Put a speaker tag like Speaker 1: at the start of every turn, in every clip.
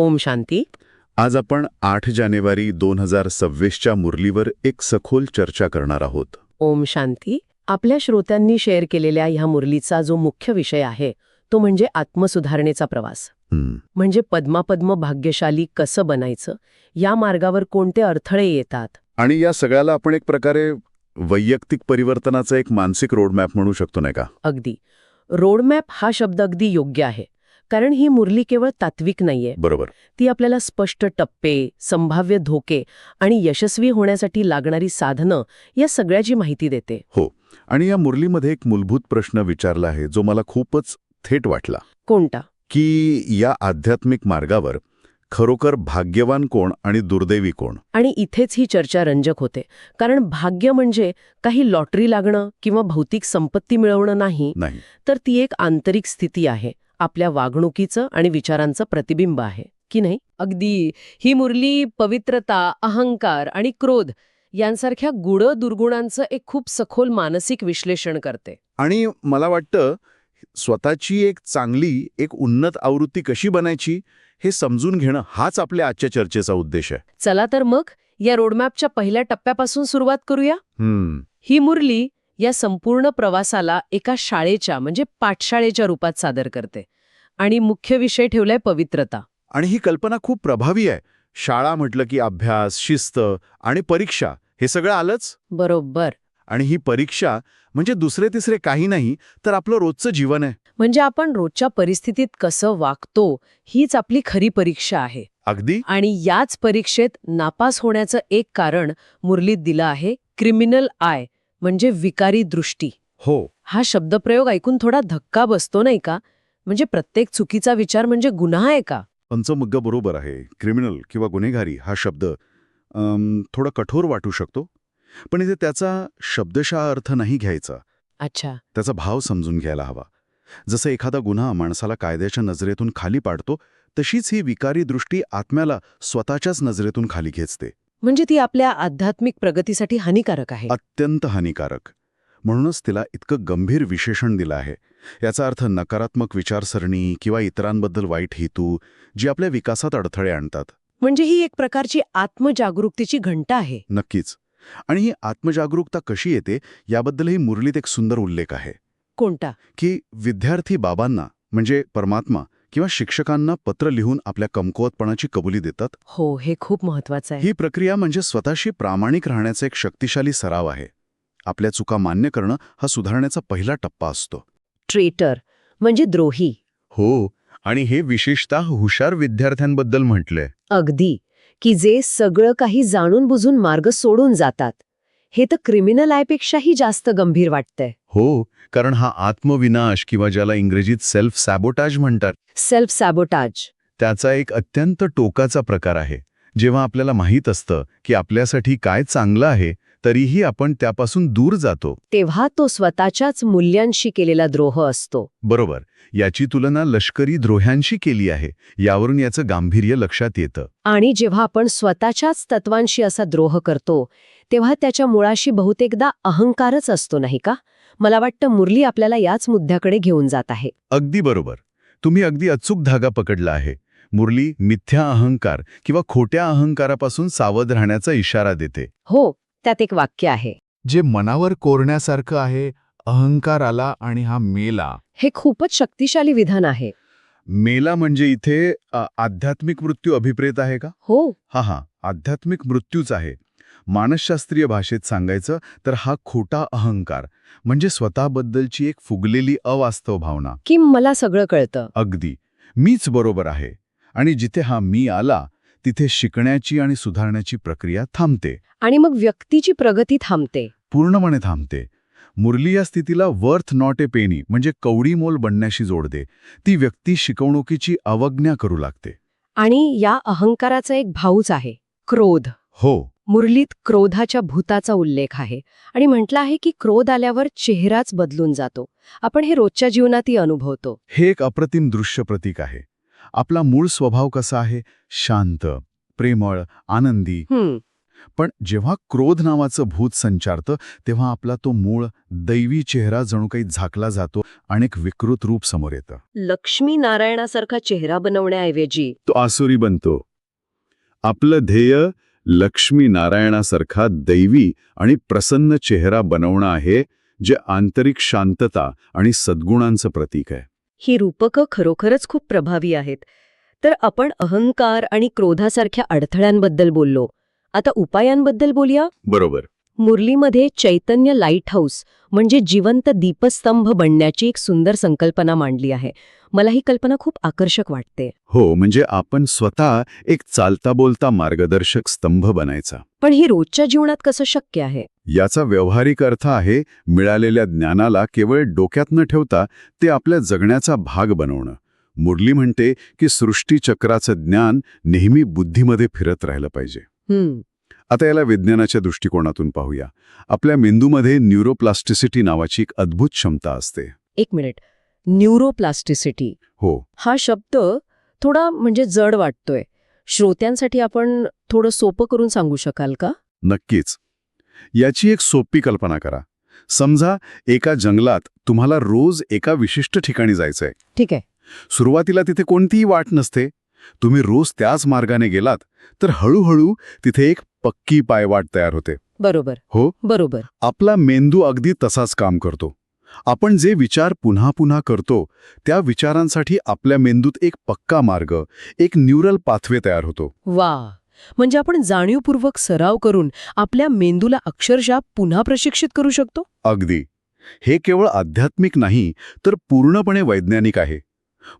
Speaker 1: ओम शांती.
Speaker 2: आज आपण आठ जानेवारी दोन हजार सव्वीसच्या मुरलीवर एक सखोल चर्चा करणार आहोत.
Speaker 1: ओम शांती. आपल्या श्रोत्यांनी शेअर केलेल्या ह्या मुरलीचा जो मुख्य विषय आहे तो म्हणजे आत्मसुधारणेचा प्रवास. म्हणजे पद्मापद्म भाग्यशाली कसं बनायचं या मार्गावर कोणते अडथळे येतात?
Speaker 2: आणि या सगळ्याला आपण एक प्रकारे वैयक्तिक परिवर्तनाचा एक मानसिक रोडमॅप म्हणू शकतो नाही का?
Speaker 1: अगदी. रोडमॅप हा शब्द अगदी योग्य आहे. कारण ही मुरली केवळ तात्विक नाहीये.
Speaker 2: बरोबर.
Speaker 1: ती आपल्याला स्पष्ट टप्पे संभाव्य धोके आणि यशस्वी होण्यासाठी लागणारी साधनं या सगळ्याची माहिती देते.
Speaker 2: हो. आणि या मुरलीमध्ये एक मूलभूत प्रश्न विचारला आहे जो मला खूपच थेट वाटला.
Speaker 1: कोणता?
Speaker 2: की या आध्यात्मिक मार्गावर खरोखर भाग्यवान कोण आणि दुर्दैवी कोण?
Speaker 1: आणि इथेच ही चर्चा रंजक होते. कारण भाग्य म्हणजे काही लॉटरी लागणं किंवा भौतिक संपत्ती मिळवणं नाही
Speaker 2: नाही.
Speaker 1: तर ती एक आंतरिक स्थिती आहे. आपल्या वागणुकीचं आणि विचारांचं प्रतिबिंब आहे की नाही? अगदी. ही मुरली पवित्रता अहंकार आणि क्रोध यांसारख्या गुड दुर्गुणांचं एक खूप सखोल मानसिक विश्लेषण करते.
Speaker 2: आणि मला वाटतं स्वतःची एक चांगली एक उन्नत आवृत्ती कशी बनायची हे समजून घेणं हाच आपल्या आजच्या चर्चेचा उद्देश आहे.
Speaker 1: चला तर मग या रोडमॅपच्या पहिल्या टप्प्यापासून सुरुवात करूया. ही मुरली या संपूर्ण प्रवासाला एका शाळेच्या म्हणजे पाठशाळेच्या रूपात सादर करते. आणि मुख्य विषय ठेवलाय पवित्रता.
Speaker 2: आणि ही कल्पना खूप प्रभावी आहे. शाळा म्हटलं की अभ्यास शिस्त आणि परीक्षा हे सगळं आलंच?
Speaker 1: बरोबर.
Speaker 2: आणि ही परीक्षा म्हणजे दुसरे तिसरे काही नाही तर आपलं रोजचं जीवन आहे.
Speaker 1: म्हणजे आपण रोजच्या परिस्थितीत कसं वागतो हीच आपली खरी परीक्षा आहे.
Speaker 2: अगदी?
Speaker 1: आणि याच परीक्षेत नापास होण्याचं एक कारण मुरलीत दिलं आहे क्रिमिनल आय म्हणजे विकारी दृष्टी.
Speaker 2: हो.
Speaker 1: हा शब्दप्रयोग ऐकून थोडा धक्का बसतो नाही का? म्हणजे प्रत्येक चुकीचा विचार म्हणजे गुन्हा आहे का?
Speaker 2: मुद्दा बरोबर आहे. क्रिमिनल किंवा गुन्हेगारी हा शब्द थोडा कठोर वाटू शकतो. पण इथे त्याचा शब्दशः अर्थ नाही घ्यायचा.
Speaker 1: अच्छा.
Speaker 2: त्याचा भाव समजून घ्यायला हवा. जसं एखादा गुन्हा माणसाला कायद्याच्या नजरेतून खाली पाडतो तशीच ही विकारी दृष्टी आत्म्याला स्वतःच्याच नजरेतून खाली खेचते
Speaker 1: म्हणजे ती आपल्या आध्यात्मिक प्रगतीसाठी हानिकारक आहे.
Speaker 2: अत्यंत हानिकारक. म्हणूनच तिला इतकं गंभीर विशेषण दिलं आहे. याचा अर्थ नकारात्मक विचारसरणी किंवा इतरांबद्दल वाईट हेतू जी आपल्या विकासात अडथळे आणतात.
Speaker 1: म्हणजे ही एक प्रकारची आत्मजागरूकतेची घंटा आहे.
Speaker 2: नक्कीच. आणि ही आत्मजागरूकता कशी येते याबद्दलही मुरलीत एक सुंदर उल्लेख आहे.
Speaker 1: कोणता?
Speaker 2: की विद्यार्थी बाबांना म्हणजे परमात्मा किंवा शिक्षकांना पत्र लिहून आपल्या कमकुवतपणाची कबुली देतात?
Speaker 1: हो हे खूप महत्वाचं आहे.
Speaker 2: ही प्रक्रिया म्हणजे स्वतःशी प्रामाणिक राहण्याचा एक शक्तिशाली सराव आहे. आपल्या चुका मान्य करणं हा सुधारण्याचा पहिला टप्पा असतो.
Speaker 1: ट्रेटर म्हणजे द्रोही.
Speaker 3: हो आणि हे विशेषतः हुशार विद्यार्थ्यांबद्दल म्हटलंय.
Speaker 1: अगदी की जे सगळं काही जाणून बुजून मार्ग सोडून जातात. हे तर क्रिमिनल आयपेक्षाही जास्त गंभीर वाटतंय.
Speaker 3: हो कारण हा आत्मविनाश किंवा ज्याला इंग्रजीत सेल्फ सॅबोटाज म्हणतात.
Speaker 1: सेल्फ सॅबोटाज
Speaker 3: त्याचा एक अत्यंत टोकाचा प्रकार आहे. जेव्हा आपल्याला माहीत असतं की आपल्यासाठी काय चांगलं आहे तरीही आपण त्यापासून दूर जातो.
Speaker 1: तेव्हा तो स्वतःच्याच मूल्यांशी केलेला द्रोह असतो.
Speaker 3: बरोबर. याची तुलना लष्करी द्रोह्यांशी केली आहे. यावरून याचं गांभीर्य लक्षात येतं.
Speaker 1: आणि जेव्हा आपण स्वतःच्याच तत्वांशी असा द्रोह करतो तेव्हा त्याच्या मुळाशी बहुतेकदा अहंकारच असतो नाही का? मला वाटतं मुरली आपल्याला याच मुद्द्याकडे घेऊन जात आहे.
Speaker 3: अगदी बरोबर. तुम्ही अगदी अचूक धागा पकडला आहे. मुरली मिथ्या अहंकार किंवा खोट्या अहंकारापासून सावध राहण्याचा इशारा देते.
Speaker 1: हो त्यात एक वाक्य आहे.
Speaker 4: जे मनावर कोरण्यासारखं आहे अहंकार आला आणि हा मेला.
Speaker 1: हे खूपच शक्तिशाली विधान आहे.
Speaker 3: मेला म्हणजे इथे आध्यात्मिक मृत्यू अभिप्रेत आहे का?
Speaker 1: हो.
Speaker 3: हा हा आध्यात्मिक मृत्यूच आहे. मानसशास्त्रीय भाषेत सांगायचं तर हा खोटा अहंकार म्हणजे स्वतःबद्दलची एक फुगलेली अवास्तव भावना.
Speaker 1: की मला सगळं कळतं.
Speaker 3: अगदी. मीच बरोबर आहे. आणि जिथे हा मी आला तिथे शिकण्याची आणि सुधारण्याची प्रक्रिया थांबते.
Speaker 1: आणि मग व्यक्तीची प्रगती थांबते.
Speaker 3: पूर्णपणे थांबते. मुरली या स्थितीला वर्थ नॉट ए पेनी म्हणजे कवडी मोल बनण्याशी जोडते. ती व्यक्ती शिकवणुकीची अवज्ञा करू लागते.
Speaker 1: आणि या अहंकाराचा एक भाऊच आहे क्रोध.
Speaker 3: हो.
Speaker 1: मुरलीत क्रोधाच्या भूताचा उल्लेख आहे आणि म्हटलं आहे की क्रोध आल्यावर चेहराच बदलून जातो. आपण हे रोजच्या जीवनातही अनुभवतो.
Speaker 3: हे एक अप्रतिम दृश्य प्रतीक आहे. आपला मूळ स्वभाव कसा आहे? शांत प्रेमळ आनंदी. पण जेव्हा क्रोध नावाचं भूत संचारतं तेव्हा आपला तो मूळ दैवी चेहरा जणू काही झाकला जातो आणि एक विकृत रूप समोर येतं.
Speaker 1: लक्ष्मी नारायणासारखा चेहरा बनवण्याऐवजी
Speaker 3: तो आसुरी बनतो. आपलं ध्येय लक्ष्मी नारायणासारखा दैवी आणि प्रसन्न चेहरा बनवणं आहे जे आंतरिक शांतता आणि सद्गुणांचं प्रतीक आहे.
Speaker 1: ही रूपकं खरोखरच खूप प्रभावी आहेत. तर आपण अहंकार आणि क्रोधासारख्या अडथळ्यांबद्दल बोललो. आता उपायांबद्दल बोलूया?
Speaker 3: बरोबर.
Speaker 1: मुरलीमध्ये चैतन्य लाइट हाऊस म्हणजे जिवंत दीपस्तंभ बनण्याची एक सुंदर संकल्पना मांडली आहे. मला ही कल्पना खूप आकर्षक वाटते.
Speaker 3: हो म्हणजे आपण स्वतः एक चालता बोलता मार्गदर्शक स्तंभ बनायचा.
Speaker 1: पण ही रोजच्या जीवनात कसं शक्य आहे?
Speaker 3: याचा व्यावहारिक अर्थ आहे मिळालेल्या ज्ञानाला केवळ डोक्यात न ठेवता ते आपल्या जगण्याचा भाग बनवणं. मुरली म्हणते की सृष्टीचक्राचं ज्ञान नेहमी बुद्धीमध्ये फिरत राहिलं पाहिजे.
Speaker 1: हम्म.
Speaker 3: आता याला विज्ञानाच्या दृष्टिकोनातून पाहूया. आपल्या मेंदूमध्ये न्यूरोप्लास्टिसिटी नावाची एक अद्भुत क्षमता असते.
Speaker 1: एक मिनिट. न्यूरोप्लास्टिसिटी.
Speaker 3: हो.
Speaker 1: हा शब्द थोडा म्हणजे जड वाटतोय. श्रोत्यांसाठी आपण थोडं सोपं करून सांगू शकाल का?
Speaker 3: नक्कीच. याची एक सोपी कल्पना करा. समजा एका जंगलात तुम्हाला रोज एका विशिष्ट ठिकाणी जायचंय.
Speaker 1: ठीक आहे.
Speaker 3: सुरुवातीला तिथे कोणतीही वाट नसते. तुम्ही रोज त्याच मार्गाने गेलात तर हळूहळू तिथे एक पक्की पायवाट तयार होते.
Speaker 1: बरोबर.
Speaker 3: हो?
Speaker 1: बरोबर.
Speaker 3: आपला मेंदू अगदी तसाच काम करतो. आपण जे विचार पुन्हा पुन्हा करतो त्या विचारांसाठी आपल्या मेंदूत एक पक्का मार्ग एक न्यूरल पाथवे तयार होतो.
Speaker 1: वा! म्हणजे आपण जाणीवपूर्वक सराव करून आपल्या मेंदूला अक्षरशः पुन्हा प्रशिक्षित करू शकतो?
Speaker 3: अगदी. हे केवळ आध्यात्मिक नाही तर पूर्णपणे वैज्ञानिक आहे.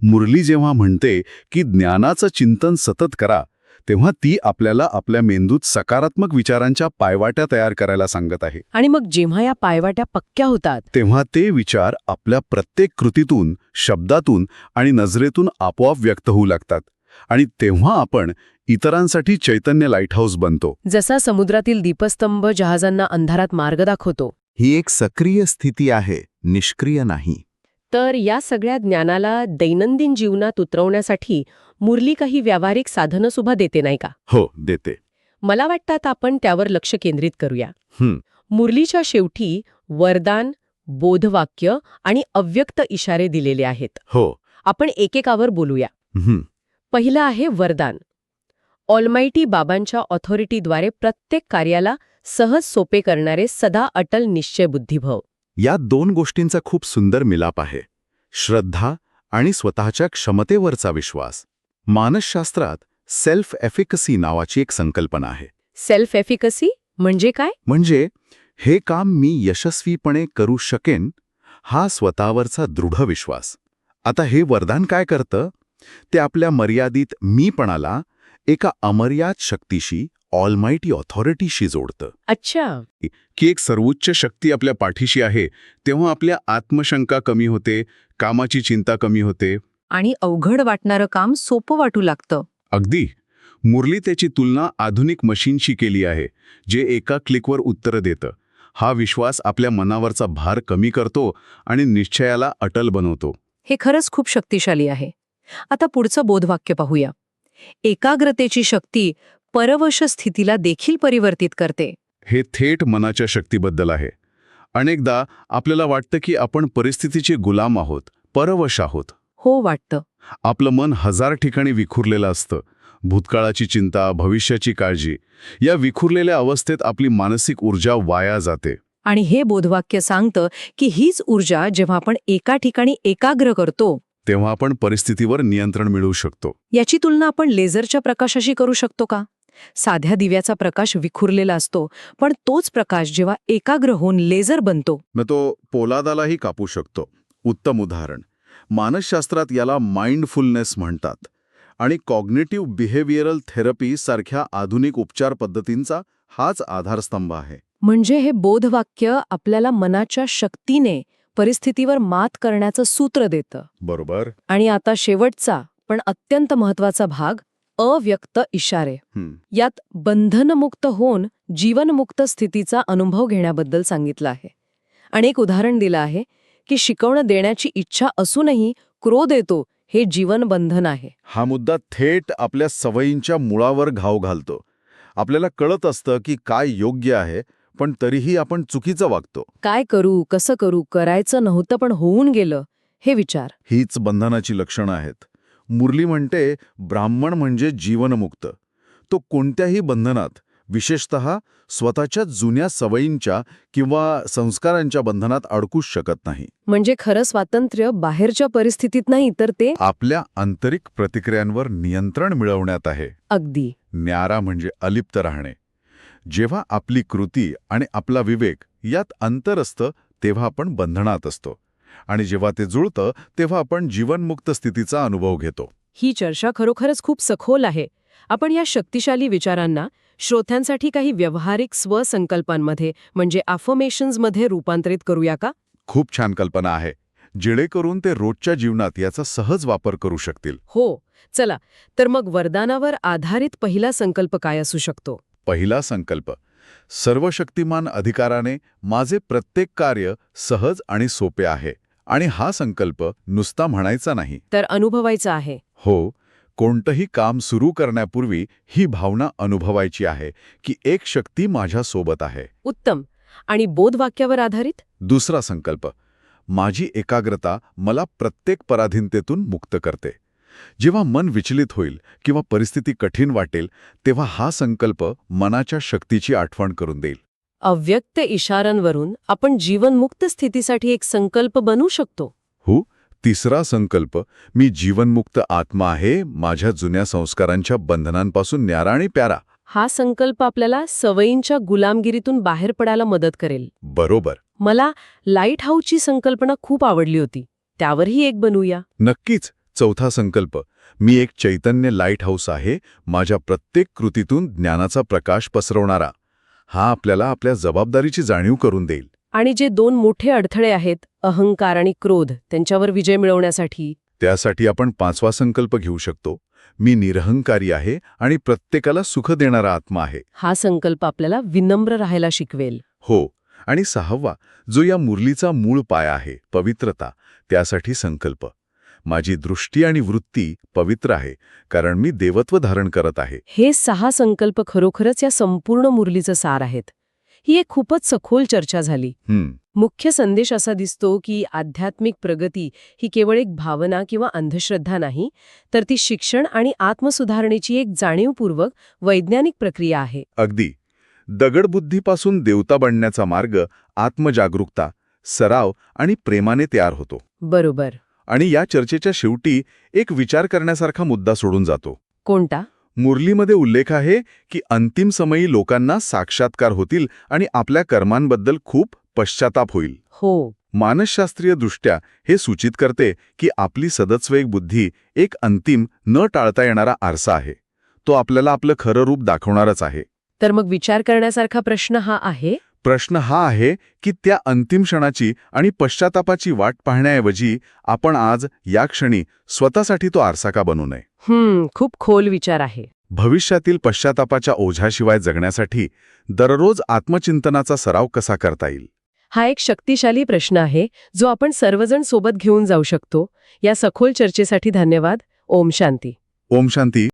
Speaker 3: मुरली जेव्हा म्हणते की ज्ञानाचं चिंतन सतत करा तेव्हा ती आपल्याला आपल्या मेंदूत सकारात्मक विचारांच्या पायवाट्या तयार करायला सांगत आहे.
Speaker 1: आणि मग जेव्हा या पायवाट्या पक्क्या होतात
Speaker 3: तेव्हा ते विचार आपल्या प्रत्येक कृतीतून शब्दातून आणि नजरेतून आपोआप व्यक्त होऊ लागतात. आणि तेव्हा आपण इतरांसाठी चैतन्य लाईटहाऊस बनतो.
Speaker 1: जसा समुद्रातील दीपस्तंभ जहाजांना अंधारात मार्ग दाखवतो.
Speaker 4: ही एक सक्रिय स्थिती आहे निष्क्रिय नाही.
Speaker 1: तर या सगळ्या ज्ञानाला दैनंदिन जीवनात उतरवण्यासाठी मुरली काही व्यावहारिक साधनं सुद्धा देते नाही का?
Speaker 3: हो देते.
Speaker 1: मला वाटतं आता आपण त्यावर लक्ष केंद्रित करूया.
Speaker 3: हं.
Speaker 1: मुरलीच्या शेवटी वरदान बोधवाक्य आणि अव्यक्त इशारे दिलेले आहेत.
Speaker 3: हो.
Speaker 1: आपण एकेकावर बोलूया.
Speaker 3: हं.
Speaker 1: पहिलं आहे वरदान. ऑलमाइटी बाबांच्या ऑथॉरिटीद्वारे प्रत्येक कार्याला सहज सोपे करणारे सदा अटल निश्चय बुद्धिभव
Speaker 3: या दोन गोष्टींचा खूप सुंदर मिलाप आहे. श्रद्धा आणि स्वतःच्या क्षमतेवरचा विश्वास. मानसशास्त्रात सेल्फ एफिकसी नावाची एक संकल्पना आहे.
Speaker 1: सेल्फ एफिकसी म्हणजे काय?
Speaker 3: म्हणजे हे काम मी यशस्वीपणे करू शकेन हा स्वतःवरचा दृढ विश्वास. आता हे वरदान काय करतं? ते आपल्या मर्यादित मीपणाला एका अमर्याद शक्तीशी ऑलमाइटी ऑथॉरिटीशी जोडतं.
Speaker 1: अच्छा.
Speaker 3: की एक सर्वोच्च शक्ती आपल्या पाठीशी आहे तेव्हा आपल्या आत्मशंका कमी होते कामाची चिंता कमी होते
Speaker 5: आणि अवघड वाटणारं काम सोपं वाटू लागतं.
Speaker 3: अगदी. मुरली त्याची तुलना आधुनिक मशीनशी केली आहे जे एका क्लिकवर उत्तरं देतं. हा विश्वास आपल्या मनावरचा भार कमी करतो आणि निश्चयाला अटल बनवतो.
Speaker 5: हे खरंच खूप शक्तिशाली आहे. आता पुढचं बोधवाक्य पाहूया. एकाग्रतेची शक्ती परवश स्थितीला देखील परिवर्तित करते.
Speaker 3: हे थेट मनाच्या शक्तीबद्दल आहे. अनेकदा आपल्याला वाटतं की आपण परिस्थितीचे गुलाम आहोत परवश आहोत.
Speaker 5: हो वाटतं.
Speaker 3: आपलं मन हजार ठिकाणी विखुरलेलं असतं. भूतकाळाची चिंता भविष्याची काळजी या विखुरलेल्या अवस्थेत आपली मानसिक ऊर्जा वाया जाते.
Speaker 5: आणि हे बोधवाक्य सांगतं की हीच ऊर्जा जेव्हा आपण एका ठिकाणी एकाग्र करतो
Speaker 3: तेव्हा आपण परिस्थितीवर नियंत्रण मिळवू शकतो.
Speaker 5: याची तुलना आपण लेझरच्या प्रकाशाशी करू शकतो का? साध्या दिव्याचा प्रकाश विखुरलेला असतो पण तोच प्रकाश जेव्हा एकाग्र होऊन लेझर बनतो.
Speaker 3: मग तो पोलादालाही कापू शकतो. उत्तम उदाहरण. मानसशास्त्रात याला माइंडफुलनेस म्हणतात आणि कॉग्नेटिव्ह बिहेवियरल थेरपी सारख्या आधुनिक उपचार पद्धतींचा हाच आधारस्तंभ आहे.
Speaker 5: म्हणजे हे बोधवाक्य आपल्याला मनाच्या शक्तीने परिस्थितीवर मात करण्याचं सूत्र देतं.
Speaker 3: बरोबर.
Speaker 5: आणि आता शेवटचा पण अत्यंत महत्त्वाचा भाग अव्यक्त इशारे. यात बंधनमुक्त होऊन जीवनमुक्त स्थितीचा अनुभव घेण्याबद्दल सांगितलं आहे. आणि एक उदाहरण दिलं आहे की शिकवणं देण्याची इच्छा असूनही क्रोध येतो हे जीवन बंधन आहे.
Speaker 3: हा मुद्दा थेट आपल्या सवयींच्या मुळावर घाव घालतो. आपल्याला कळत असतं की काय योग्य आहे पण तरीही आपण चुकीचं वागतो.
Speaker 1: काय करू कसं करू करायचं नव्हतं पण होऊन गेलं हे विचार.
Speaker 3: हीच बंधनाची लक्षणं आहेत. मुरली म्हणते ब्राह्मण म्हणजे जीवनमुक्त. तो कोणत्याही बंधनात विशेषत स्वतःच्या जुन्या सवयींच्या किंवा संस्कारांच्या बंधनात अडकूच शकत नाही.
Speaker 1: म्हणजे खरं स्वातंत्र्य बाहेरच्या परिस्थितीत नाही तर ते
Speaker 3: आपल्या आंतरिक प्रतिक्रियांवर नियंत्रण मिळवण्यात आहे.
Speaker 1: अगदी.
Speaker 3: न्यारा म्हणजे अलिप्त राहणे. जेव्हा आपली कृती आणि आपला विवेक यात अंतर असतं तेव्हा आपण बंधनात असतो. आणि जेव्हा ते जुळतं तेव्हा आपण जीवनमुक्त स्थितीचा अनुभव घेतो.
Speaker 1: ही चर्चा खरोखरच खूप सखोल आहे. आपण या शक्तिशाली विचारांना श्रोत्यांसाठी काही व्यावहारिक स्वसंकल्पांमध्ये म्हणजे अफर्मेशन्समध्ये रूपांतरित करूया का?
Speaker 3: खूप छान कल्पना आहे. जेणेकरून ते रोजच्या जीवनात याचा सहज वापर करू शकतील.
Speaker 1: हो. चला तर मग वरदानावर आधारित पहिला संकल्प काय असू शकतो?
Speaker 3: पहिला संकल्प. सर्वशक्तिमान अधिकाराने माझे प्रत्येक कार्य सहज आणि सोपे आहे. आणि हा संकल्प नुसता म्हणायचा नाही.
Speaker 1: तर अनुभवायचा आहे.
Speaker 3: हो. कोणतंही काम सुरू करण्यापूर्वी ही भावना अनुभवायची आहे की एक शक्ती माझ्यासोबत आहे.
Speaker 1: उत्तम. आणि बोधवाक्यावर आधारित?
Speaker 3: दुसरा संकल्प. माझी एकाग्रता मला प्रत्येक पराधीनतेतून मुक्त करते. जेव्हा मन विचलित होईल किंवा परिस्थिती कठीण वाटेल तेव्हा हा संकल्प मनाच्या शक्तीची आठवण करून देईल.
Speaker 1: अव्यक्त इशारांवरून आपण जीवनमुक्त स्थितीसाठी एक संकल्प बनवू शकतो.
Speaker 3: हो? तिसरा संकल्प मी जीवनमुक्त आत्मा आहे माझ्या जुन्या संस्कारांच्या बंधनांपासून न्यारा आणि प्यारा.
Speaker 1: हा संकल्प आपल्याला सवयींच्या गुलामगिरीतून बाहेर पडायला मदत करेल.
Speaker 3: बरोबर.
Speaker 1: मला लाइट हाऊसची संकल्पना खूप आवडली होती. त्यावरही एक बनवूया.
Speaker 3: नक्कीच. चौथा संकल्प मी एक चैतन्य लाइट हाऊस आहे माझ्या प्रत्येक कृतीतून ज्ञानाचा प्रकाश पसरवणारा. हा आपल्याला आपल्या जबाबदारीची जाणीव करून देईल.
Speaker 1: आणि जे दोन मोठे अडथळे आहेत अहंकार आणि क्रोध त्यांच्यावर विजय मिळवण्यासाठी.
Speaker 3: त्यासाठी आपण पाचवा संकल्प घेऊ शकतो. मी निरहंकारी आहे आणि प्रत्येकाला सुख देणारा आत्मा आहे.
Speaker 1: हा संकल्प आपल्याला विनम्र राहायला शिकवेल.
Speaker 3: हो आणि सहावा जो या मुरलीचा मूळ पाया आहे पवित्रता त्यासाठी संकल्प. माझी दृष्टी आणि वृत्ती पवित्र आहे कारण मी देवत्व धारण करत आहे.
Speaker 1: हे सहा संकल्प खरोखरच या संपूर्ण मुरलीचं सार आहेत. ही एक खूपच सखोल चर्चा झाली. मुख्य संदेश असा दिसतो की आध्यात्मिक प्रगती ही केवळ एक भावना किंवा अंधश्रद्धा नाही तर ती शिक्षण आणि आत्मसुधारणेची एक जाणीवपूर्वक वैज्ञानिक प्रक्रिया आहे.
Speaker 3: अगदी. दगडबुद्धीपासून देवता बनण्याचा मार्ग आत्मजागरूकता सराव आणि प्रेमाने तयार होतो.
Speaker 1: बरोबर.
Speaker 3: आणि या चर्चेच्या शेवटी एक विचार करण्यासारखा मुद्दा सोडून जातो.
Speaker 1: कोणता?
Speaker 3: मुरलीमध्ये उल्लेख आहे की अंतिम समयी लोकांना साक्षात्कार होतील आणि आपल्या कर्मांबद्दल खूप पश्चाताप होईल.
Speaker 1: हो.
Speaker 3: मानसशास्त्रीय दृष्ट्या हे सूचित करते की आपली सदस्वेग बुद्धी एक अंतिम न टाळता येणारा आरसा आहे. तो आपल्याला आपलं खरं रूप दाखवणारच आहे.
Speaker 1: तर मग विचार करण्यासारखा प्रश्न हा आहे?
Speaker 3: प्रश्न हा आहे की त्या अंतिम क्षणाची आणि पश्चातापाची वाट पाहण्याऐवजी आपण आज या क्षणी स्वतःसाठी तो आरसा का बनवू नये.
Speaker 1: हम्म खूप खोल विचार आहे.
Speaker 3: भविष्यातील पश्चातापाच्या ओझ्याशिवाय जगण्यासाठी दररोज आत्मचिंतनाचा सराव कसा करता येईल?
Speaker 1: हा एक शक्तिशाली प्रश्न आहे जो आपण सर्वजण सोबत घेऊन जाऊ शकतो. या सखोल चर्चेसाठी धन्यवाद. ओम शांती.
Speaker 3: ओम शांती.